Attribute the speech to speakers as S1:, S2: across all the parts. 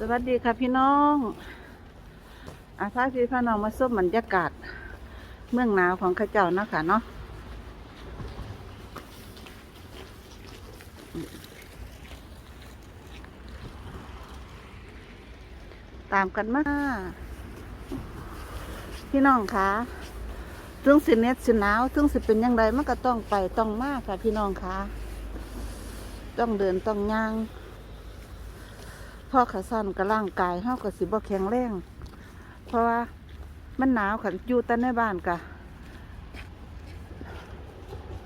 S1: สวัสดีค่ะพี่น้องอาพาพี่พี่น้องมาส้มบรรยากาศ เมืองหนาวของข้าเจ้านะคะเนาะตามกันมาพี่น้องคะถึงสิเน็ตสิหนาวถึงสิเป็นยังไงมันก็ต้องไปต้องมากค่ะพี่น้องคะต้องเดินต้องย่าง พ่อขาสั้นกับร่างกายเฮาก็สิบ่แข็งแรงเพราะว่ามันหนาวขันอยู่แต่ในบ้านกะ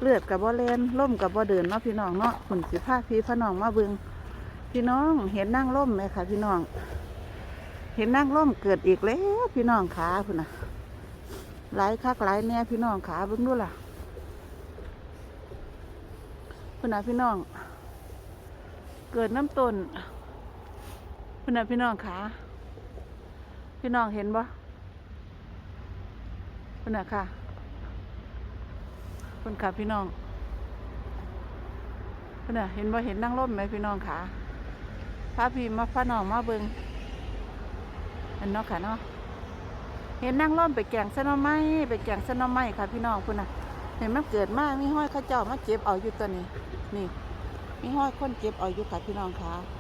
S1: เลือดกับบ่เลนล่มกับบ่เดินเนาะพี่น้องเนาะขุนสิพาพี่พี่น้องมาเบิงพี่น้องเห็นนั่งล่มไหมคะพี่น้อง เห็นนั่งล่มเกิดอีกแล้วพี่น้องขาพุ่นน่ะหลายคักหลายแน่พี่น้องขาเบิ่งดูล่ะพุ่นน่ะพี่น้อง เกิดน้ำต้น พี่น้องพี่น้องขาพี่น้องเห็นบ่พี่น้องค่ะคุณค่ะพี่น้องพี่น้องเห็นบ่เห็นนั่งร่มไหมพี่น้องขาพาพี่มาพาน้องมาเบิงอันเนาะค่ะเนาะเห็นนั่งร่มไปแกงเส้นน้ำไม้ไปแกงเส้นน้ำไม้ค่ะพี่น้องคุณน่ะเห็นมันเกิดมากมีห้อยข้าเจ้ามาเจ็บเอาอยู่ตัวนี้ นี่ มีห้อยคนเจ็บเอาอยู่ค่ะพี่น้องค่ะ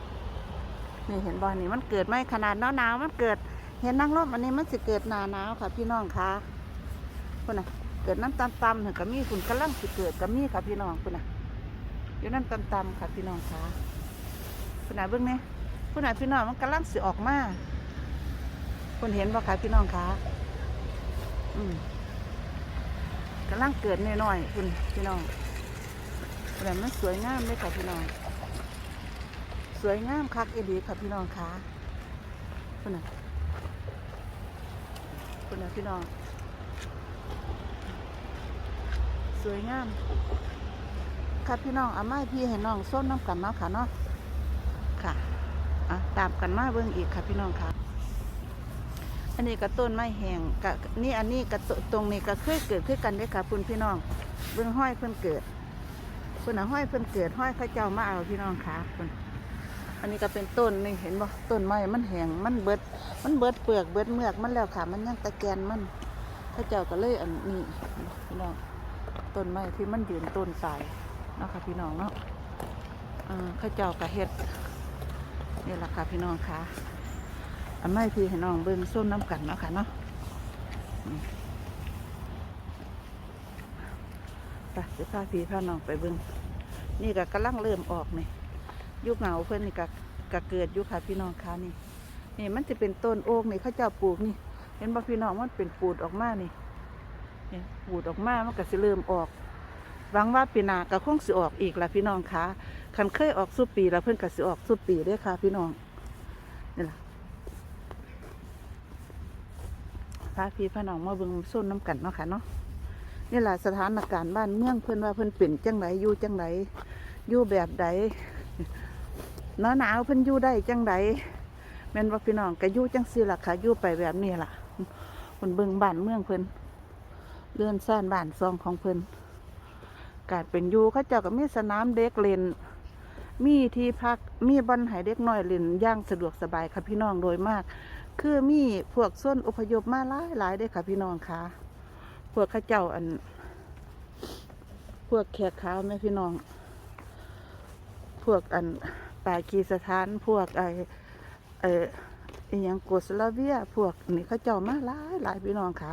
S1: นี่เห็นบอลนี่มันเกิดไหมขนาดหนาวหนาวมันเกิด เห็นนั่งร่มอันนี้มันสิเกิดหนาหนาวค่ะ พี่น้องคะคุณน่ะ เกิดน้ำตำตำถึงกับมีฝุ่นกำลังสิเกิดกับมีค่ะพี่น้องคุณน่ะอยู่น้ำตำตำค่ะพี่น้องคะคุณน่ะเบื้องนี้คุณน่ะพี่น้องมันกำลังสิออกมาคุณเห็นบ่ค่ะพี่น้องคะอืมกำลังเกิดน้อยๆคุณพี่น้องคุณน่มันสวยงามเลยค่ะพี่น้อง สวยงามคักเอดีค่ะพี่น้องคะคุณน่ะคุณน่ะพี่น้อง สวยงามค่ะพี่น้องเอาไม้พี่ให้น้องส้มน้ำกันเนาะค่ะเนาะค่ะอะตามกันมาเบิ่งอีกค่ะพี่น้องค่ะอันนี้ก็ต้นไม้แห้งกะนี่อันนี้ก็ตตรงนี้ก็เคยเกิดขึ้นกันด้อค่ะคุณพี่น้องเบิ่งห้อยเพิ่นเกิดเพิ่นน่ะห้อยเพิ่นเกิดห้อยข้าเจ้ามาเอาพี่น้องค่ะคุณ อันนี้ก็เป็นต้นนี่เห็นบ่ต้นไม้มันแหงมันเบิด มันเบิดเปลือกเบิดเมือกมันแล้วค่ะ มันยังตะแกนมันพระเจ้าก็เลยอันนี้พี่น้องต้นไม้ที่มันยืนต้นสายเนาะค่ะพี่น้องเนาะเออพระเจ้าก็เฮ็ดนี่แหละค่ะพี่น้องค่ะอันไม้พี่ให้น้องเบิ่งส้มน้ำกันเนาะค่ะเนาะไปเดี๋ยวพาพี่พาน้องไปเบิ่งนี่ก็กำลังเริ่มออกนี่ ยุคเหงาเพื่อนนี่ก็กเกิดอยุคค่ะพี่น้องค่ะนี่ นี่มันจะเป็นต้นโอ๊กนี่เขาเจ้าปลูกนี่ เห็นบ่พี่น้องมันเป็นปูดออกมานี่เนี่ยปูดออกมามันก็สิเริ่มออกหวังว่าปีหน้าก็คงสิออกอีกล่ะพี่น้องค่ะคันเคยออกสุปีแล้วเพิ่นก็สิออกสุปีด้อค่ะ พี่น้องนี่ล่ะพาพี่พาน้องมาเบิ่งส้นน้ำกันเนาะค่ะเนาะนี่แหละสถานการณ์บ้านเมืองเพิ่นว่าเพิ่อนเป็นจังไดอยู่จังไดอยู่แบบใด หนาวหนาวๆเพิ่นอยู่ได้จังไดแม่นว่าพี่น้องก็อยู่จังซี่ล่ะค่ะอยู่ไปแบบนี้ล่ะเพิ่นเบิ่งบ้านเมืองเพิ่นเลื่อนซ่านบ้านซองของเพิ่นกาดเป็นอยู่เขาเจ้าก็มีสนามเด็กเล่นมีที่พักมีบ่อนให้เด็กน้อยเล่นย่างสะดวกสบายค่ะพี่น้องโดยมาก คือมีพวกส่วนอพยพมาหลายหลายด้ค่ะพี่น้องค่ะพวกข้าเจ้าอัน พวกแขกขาวแม่พี่น้อง พวกอัน ปากีสถานพวกไอเอออหยังโกสลาเวียพวกนี่เขาเจ้ามาหลายหลายพี่น้องค่ะ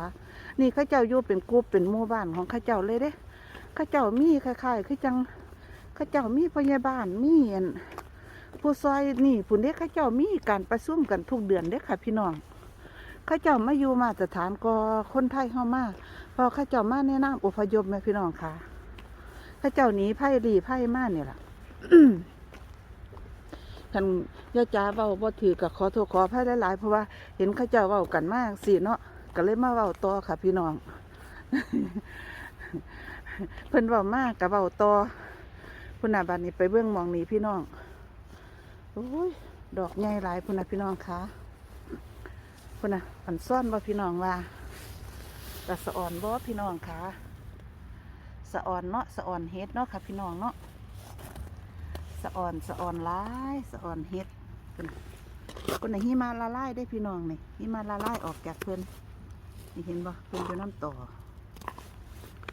S1: นี่เขาเจ้าอยู่เป็นกรุ๊ปเป็นหมู่บ้านของเขาเจ้าเลยเด้เขาเจ้ามีคล้ายๆคือจังเขาเจ้ามีพยาบาลมีอันผู้ซอยนี่ผู้เด็กเขาเจ้ามีการประชุมกันทุกเดือนเด้ค่ะ พี่น้องเขาเจ้ามาอยู่มาตรฐานก็คนไทยเข้ามาพอเขาเจ้ามาแนะนำอพยพแม่พี่น้องค่ะเขาเจ้าหนีไพ่รีไพ่มาเนี่ยล่ะ คันย่าจ้าเว้าบ่ถือกับขอโทษขออภัยหลายๆเพราะว่าเห็นเขาเจ้าเว้ากันมากสิเนาะก็เลยมาเว้าต่อค่ะ พี่น้อง เพิ่นเว้ามากกับเว้าต่อพุ่นน่ะบัดนี้ไปเบื้องมองนี้พี่น้องโอ้ยดอกใหญ่หลายพุ่นน่ะพี่น้องคะพุ่นน่ะผันซ่อนว่พี่น้องว่าแต่สะอ่อนบ่พี่น้องคะสะอ่อนเนาะสะอ่อนเฮ็ดเนาะค่ะ พี่น้องเนาะ สะอ่อนสะอ่อนหลายสะอ่อนเฮ็ดเพิ่นคนไหนหิมาละลายได้พี่น้องนี่หิมาละลายออกจากเพิ่นนี่เห็นบ่เพิ่นอยู่น้ำต่อ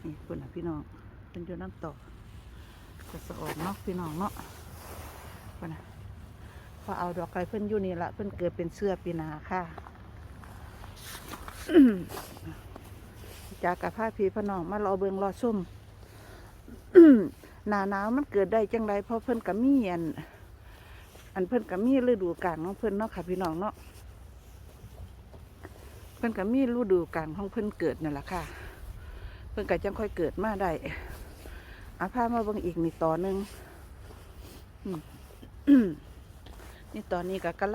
S1: นี่เพิ่นน่ะพี่น้องเพิ่นอยู่น้ำต่อจะสะออกเนาะพี่น้องเนาะเพิ่นน่ะพอเอาดอกไก่เพิ่นอยู่นี่ละเพิ่นเกิดเป็นเสื้อปีนาค่ะจากกับผ้าพีพน้องมารอเบิงรอส้ม หนาหนาวมันเกิดได้จังไรเพราะเพิ่นกับมีอัน อันเพิ่นกับมีฤดูกาลของเพิ่นเนาะค่ะพี่น้องเนาะเพิ่นกับมีฤดูกาลของเพิ่นเกิดนั่นแหละค่ะ เพิ่นก็จังค่อยเกิดมาได้อาพามาเบิ่งอีกนี่ต่อหนึ่งนี่ตอนนี้ก็กำลัง